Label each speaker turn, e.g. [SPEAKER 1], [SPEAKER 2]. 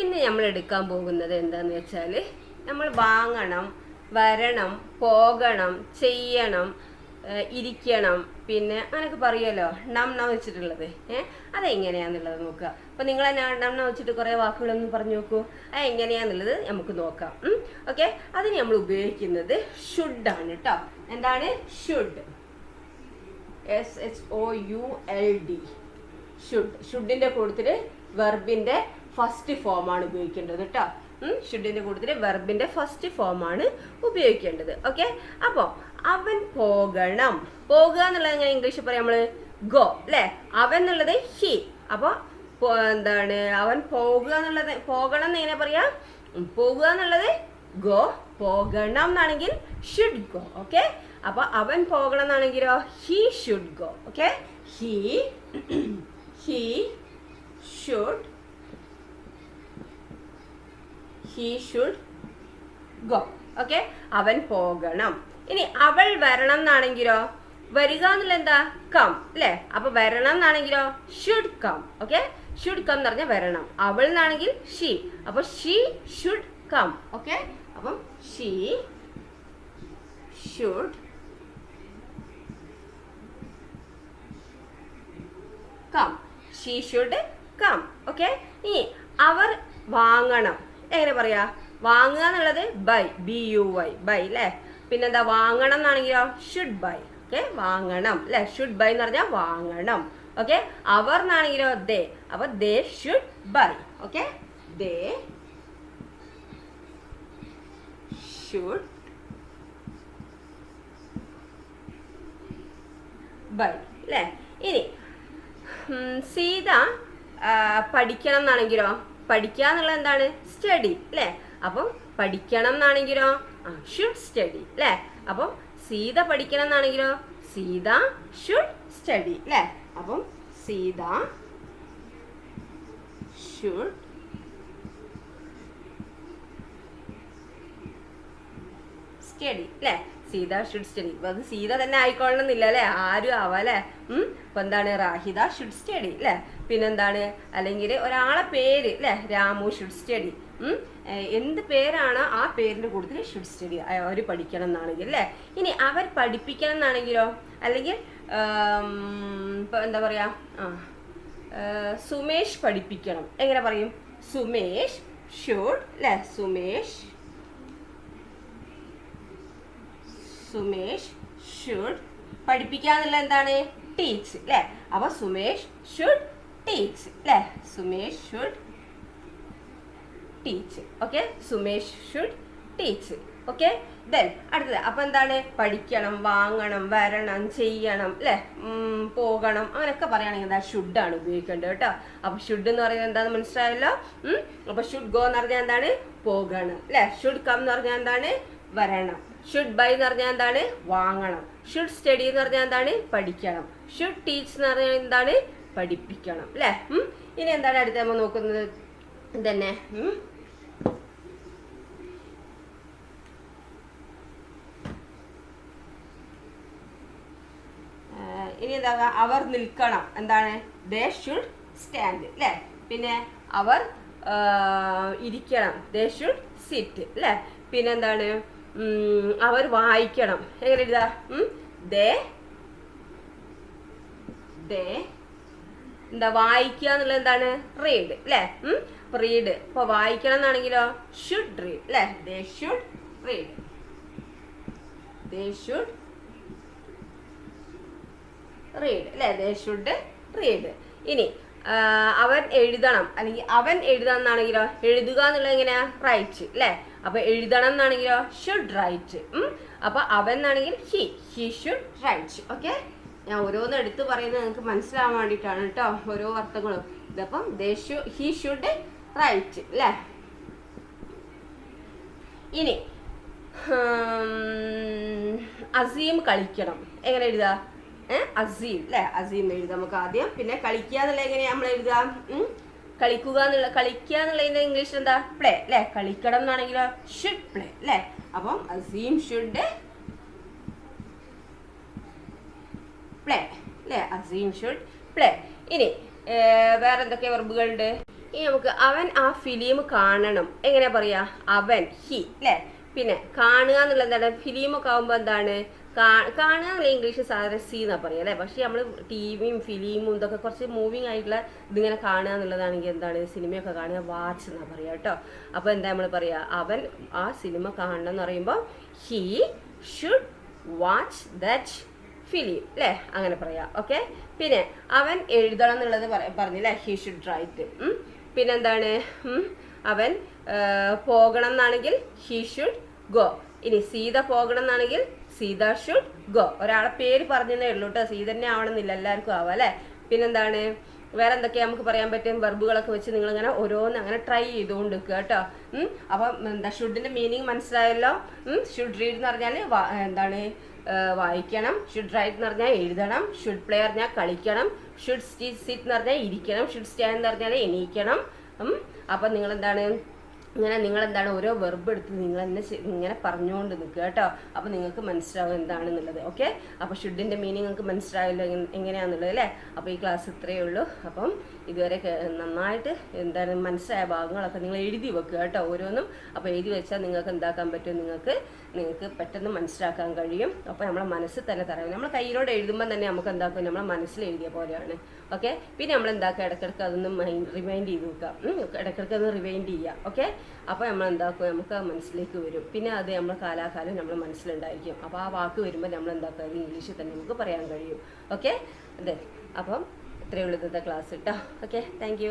[SPEAKER 1] ഇന്ന് നമ്മൾ എടുക്കാൻ പോകുന്നത് എന്താന്ന് വെച്ചാൽ നമ്മൾ വാങ്ങണം വരണം പോകണം ചെയ്യണം ഇരിക്കണം പിന്നെ അങ്ങനെയൊക്കെ പറയുമല്ലോ നം നം വെച്ചിട്ടുള്ളത് ഏഹ് അതെങ്ങനെയാന്നുള്ളത് നോക്കുക. അപ്പൊ നിങ്ങൾ നം നം വെച്ചിട്ട് കുറേ വാക്കുകളൊന്നും പറഞ്ഞു നോക്കൂ. അത് എങ്ങനെയാന്നുള്ളത് നമുക്ക് നോക്കാം. ഓക്കെ? അതിന് നമ്മൾ ഉപയോഗിക്കുന്നത് ഷുഡ് ആണ് കേട്ടോ എന്താണ്? Should S H O U L D should ഷുഡിന്റെ കൂട്ടത്തിൽ വെർബിന്റെ ഫസ്റ്റ് ഫോം ആണ് ഉപയോഗിക്കേണ്ടത് കേട്ടോ ഷുഡിന്റെ കൂട്ടത്തിൽ വെർബിന്റെ ഫസ്റ്റ് ഫോം ആണ് ഉപയോഗിക്കേണ്ടത്. ഓക്കെ അപ്പോ അവൻ പോകണം. പോകുക എന്നുള്ളത് എങ്ങനെ ഇംഗ്ലീഷിൽ പറയാം നമ്മൾ? ഗോ അല്ലെ അവൻ എന്നുള്ളത് ഹി അപ്പൊ എന്താണ്? അവൻ പോകുക എന്നുള്ളത് പോകണം എന്ന് എങ്ങനെ പറയാ? പോകുക എന്നുള്ളത് ഗോ പോകണം എന്നാണെങ്കിൽ ഷുഡ് ഗോ ഓക്കെ അപ്പൊ അവൻ പോകണം എന്നാണെങ്കിലോ? He should go okay he he should he should go okay അവൻ പോകണം. ഇനി അവൾ വരണം എന്നാണെങ്കിലോ? വരിക എന്നുള്ള എന്താ? കം അല്ലേ അപ്പൊ വരണം എന്നാണെങ്കിലോ? Should come okay should come എന്ന് പറഞ്ഞാൽ വരണം. അവൾ എന്നാണെങ്കിൽ ഷീ അപ്പൊ ഷീ ഷുഡ് കം ഓക്കെ അപ്പം she should come she should come okay ഇനി അവർ വാങ്ങണം. എങ്ങനെ പറയാ? വാങ്ങുക എന്നുള്ളത് buy B U Y buy അല്ലേ പിന്നെന്താ വാങ്ങണം എന്നാണെങ്കിലോ ഷുഡ് ബൈ ഓക്കെ വാങ്ങണം അല്ലെ ഷുഡ് ബൈ എന്ന് പറഞ്ഞാൽ വാങ്ങണം ഓക്കെ അവർ എന്നാണെങ്കിലോ ദേ അപ്പൊ they should buy okay they should buy അല്ലേ ഇനി സീത പഠിക്കണം എന്നാണെങ്കിലോ? പഠിക്കുക എന്നുള്ളത് എന്താണ്? സ്റ്റഡി അല്ലേ അപ്പം പഠിക്കണം എന്നാണെങ്കിലോ ഷുഡ് സ്റ്റഡി അല്ലേ അപ്പം സീത പഠിക്കണം എന്നാണെങ്കിലോ സീത ഷുഡ് സ്റ്റഡി അല്ലേ അപ്പം സീത ഷുഡ് സ്റ്റഡി അല്ലേ സീത ഷുഡ് സ്റ്റഡി അപ്പൊ അത് സീത തന്നെ ആയിക്കൊള്ളണമെന്നില്ല അല്ലേ ആരും ആവാം അല്ലേ ഉം? അപ്പൊ എന്താണ്? റാഹിദ ഷുഡ് സ്റ്റഡി അല്ലേ പിന്നെന്താണ്? അല്ലെങ്കിൽ ഒരാളെ പേര് അല്ലേ രാമു ഷുഡ് സ്റ്റഡി എന്ത് പേരാണ് ആ പേരിന്റെ കൂടുതൽ ഷുഡ് സ്റ്റഡി അവർ പഠിക്കണം എന്നാണെങ്കിൽ അല്ലേ? ഇനി അവർ പഠിപ്പിക്കണം എന്നാണെങ്കിലോ? അല്ലെങ്കിൽ ഇപ്പൊ എന്താ പറയാ? സുമേഷ് പഠിപ്പിക്കണം. എങ്ങനെ പറയും? സുമേഷ് ഷുഡ് അല്ലേ? സുമേഷ് സുമേഷ് ഷുഡ് പഠിപ്പിക്കാന്നുള്ള എന്താണ്? ടീച്ച് അല്ലേ? അപ്പൊ സുമേഷ് ഷുഡ് ടീച്ച് അല്ലേ? Sumesh should teach okay Sumesh should teach okay then അടുത്തത് അപ്പൊ എന്താണ്? പഠിക്കണം വാങ്ങണം വരണം ചെയ്യണം അല്ലേ പോകണം അങ്ങനെയൊക്കെ പറയുകയാണെങ്കിൽ എന്താ ഷുഡ് ആണ് ഉപയോഗിക്കേണ്ടത് കേട്ടോ. അപ്പൊ ഷുഡ് എന്ന് പറയുന്നത് എന്താന്ന് മനസ്സിലായല്ലോ? അപ്പം ഷുഡ് ഗോ എന്ന് പറഞ്ഞാൽ എന്താണ്? പോകണം അല്ലെ ഷുഡ് കം എന്ന് പറഞ്ഞാൽ എന്താണ്? വരണം. ഷുഡ് ബൈ എന്ന് പറഞ്ഞാൽ എന്താണ്? വാങ്ങണം. ഷുഡ് സ്റ്റഡി എന്ന് പറഞ്ഞാൽ എന്താണ്? പഠിക്കണം. ഷുഡ് ടീച്ച് എന്ന് പറഞ്ഞാൽ എന്താണ്? പഠിപ്പിക്കണം അല്ലേ? ഇനി എന്താണ് അടുത്ത നമ്മൾ നോക്കുന്നത്? ഇതന്നെ ഉം? ആഹ് ഇനി എന്താ അവർ നിൽക്കണം. എന്താണ്? ദേ ഷുഡ് സ്റ്റാൻഡ് അല്ലേ പിന്നെ അവർ ഇരിക്കണം. ദേ ഷുഡ് സിറ്റ് അല്ലേ പിന്നെ എന്താണ്? അവർ വായിക്കണം. എങ്ങനെ എഴുതാ? ദേ ദേ എന്താ വായിക്കുക എന്നുള്ളത് എന്താണ്? റീഡ് അല്ലേ റീഡ് ഇപ്പൊ വായിക്കണം എന്നാണെങ്കിലോ? ഷുഡ് റീഡ് അല്ലേ they should read they should read അല്ലേ? ദേ ഷുഡ് റീഡ് ഇനി അവൻ എഴുതണം. അല്ലെങ്കിൽ അവൻ എഴുതണം എന്നാണെങ്കിലോ? എഴുതുക എന്നുള്ളത് എങ്ങനെയാ? റൈറ്റ് അല്ലേ? അപ്പൊ എഴുതണം എന്നാണെങ്കിലോ? ഷുഡ് റൈറ്റ് അപ്പൊ അവൻ എന്നാണെങ്കിൽ he he should write okay ഞാൻ ഓരോന്ന് എടുത്ത് പറയുന്നത് നിങ്ങൾക്ക് മനസ്സിലാവാൻ വേണ്ടിയിട്ടാണ് കേട്ടോ. ഓരോ അർത്ഥങ്ങളും ഇതപ്പം ഹി ഷുഡ് റൈറ്റ് അല്ലേ? ഇനി അസീം കളിക്കണം. എങ്ങനെ എഴുതുക? ഏ അസീം. അല്ലെ? അസീം എഴുതാം നമുക്ക് ആദ്യം. പിന്നെ കളിക്കുക എന്നുള്ള എങ്ങനെയാ നമ്മൾ എഴുതുക? കളിക്കുക എന്നുള്ള കളിക്കുക എന്നുള്ളതിന്റെ ഇംഗ്ലീഷിൽ എന്താ പ്ലേ അല്ലെ? കളിക്കണം എന്നാണെങ്കിലോ? ഷുഡ് പ്ലേ അല്ലെ? അപ്പം അസീം ഷുഡ് പ്ലേ അല്ലേ? അസീം ഷുഡ് പ്ലേ ഇനി വേറെ എന്തൊക്കെ വെർബുകളുണ്ട് ഇനി നമുക്ക് അവൻ ആ ഫിലിം കാണണം. എങ്ങനെയാ പറയാ? അവൻ ഹി അല്ലേ? പിന്നെ കാണുക എന്നുള്ളത് എന്താണ്? ഫിലിമൊക്കെ ആകുമ്പോൾ എന്താണ്? കാണുക എന്നുള്ള ഇംഗ്ലീഷ് സാധാരണ സി എന്നാ പറയുക അല്ലേ? പക്ഷെ നമ്മൾ ടി വിയും ഫിലിമും ഇതൊക്കെ കുറച്ച് മൂവിങ് ആയിട്ടുള്ള ഇതിങ്ങനെ കാണുക എന്നുള്ളതാണെങ്കിൽ എന്താണ്? സിനിമയൊക്കെ കാണുക വാച്ച് എന്നാ പറയാ കേട്ടോ. അപ്പോൾ എന്താ നമ്മൾ പറയാ? അവൻ ആ സിനിമ കാണണം എന്ന് പറയുമ്പോൾ he should watch that film അല്ലേ? അങ്ങനെ പറയാം. ഓക്കെ പിന്നെ അവൻ എഴുതണം എന്നുള്ളത് പറഞ്ഞു പറഞ്ഞില്ലേ ഹി ഷുഡ് റൈറ്റ് പിന്നെന്താണ് അവൻ പോകണം എന്നാണെങ്കിൽ ഹി ഷുഡ് ഗോ. ഇനി സീത പോകണം എന്നാണെങ്കിൽ സീത ഷുഡ് ഗോ ഒരാളെ പേര് പറഞ്ഞതേ ഉള്ളൂ കേട്ടോ സീത തന്നെ ആവണമെന്നില്ല. എല്ലാവർക്കും ആവാം അല്ലേ? പിന്നെന്താണ്? വേറെ എന്തൊക്കെയാ നമുക്ക് പറയാൻ പറ്റും? വെർബുകളൊക്കെ വെച്ച് നിങ്ങൾ ഇങ്ങനെ ഓരോന്ന് അങ്ങനെ ട്രൈ ചെയ്തുകൊണ്ട് നിൽക്കുക കേട്ടോ. അപ്പം എന്താ ഷുഡിന്റെ മീനിങ് മനസ്സിലായല്ലോ? ഷുഡ് റീഡ് എന്ന് പറഞ്ഞാൽ എന്താണ്? വായിക്കണം. ഷുഡ് റൈറ്റ് എന്ന് പറഞ്ഞാൽ എഴുതണം. ഷുഡ് പ്ലേ പറഞ്ഞാൽ കളിക്കണം. ഷുഡ് സിറ്റ് എന്ന് പറഞ്ഞാൽ ഇരിക്കണം. ഷുഡ് സ്റ്റാൻഡ് എന്ന് പറഞ്ഞാൽ എണീക്കണം. അപ്പം നിങ്ങൾ എന്താണ് ഇങ്ങനെ നിങ്ങൾ എന്താണ് ഓരോ വെർബ് എടുത്ത് നിങ്ങൾ തന്നെ ചെ- ഇങ്ങനെ പറഞ്ഞുകൊണ്ട് നിൽക്കുക കേട്ടോ. അപ്പോൾ നിങ്ങൾക്ക് മനസ്സിലാവും എന്താണെന്നുള്ളത്. ഓക്കെ അപ്പോൾ ഷുഡിന്റെ മീനിങ് നിങ്ങൾക്ക് മനസ്സിലാവില്ല എങ്ങനെയാണെന്നുള്ളത് അല്ലേ? അപ്പോൾ ഈ ക്ലാസ് ഇത്രയേ ഉള്ളൂ. അപ്പം ഇതുവരെ നന്നായിട്ട് എന്താണ് മനസ്സിലായ ഭാഗങ്ങളൊക്കെ നിങ്ങൾ എഴുതി വെക്കുക കേട്ടോ ഓരോന്നും. അപ്പോൾ എഴുതി വെച്ചാൽ നിങ്ങൾക്ക് എന്താക്കാൻ പറ്റും? നിങ്ങൾക്ക് നിങ്ങൾക്ക് പെട്ടെന്ന് മനസ്സിലാക്കാൻ കഴിയും. അപ്പോൾ നമ്മളെ മനസ്സിൽ തന്നെ തറയും നമ്മൾ കയ്യിലോട് എഴുതുമ്പോൾ തന്നെ നമുക്ക് എന്താക്കും? നമ്മളെ മനസ്സിൽ എഴുതിയ പോലെയാണ്. ഓക്കെ പിന്നെ നമ്മൾ എന്താക്കുക ഇടയ്ക്കിടയ്ക്ക് അതൊന്ന് റിമൈൻഡ് ചെയ്ത് വെക്കുക. ഇടയ്ക്കിടയ്ക്ക് ഒന്ന് റിവൈൻഡ് ചെയ്യുക. ഓക്കെ അപ്പോൾ നമ്മൾ എന്താക്കും? നമുക്ക് മനസ്സിലേക്ക് വരും. പിന്നെ അത് നമ്മൾ കാലാകാലം നമ്മൾ മനസ്സിലുണ്ടായിരിക്കും. അപ്പോൾ ആ വാക്ക് വരുമ്പോൾ നമ്മൾ എന്താക്കുക ഇംഗ്ലീഷിൽ തന്നെ നമുക്ക് പറയാൻ കഴിയും. ഓക്കെ അതെ. അപ്പം ഇത്രയേ ഉള്ളൂ ഇന്നത്തെ ക്ലാസ് കേട്ടോ ഓക്കെ താങ്ക്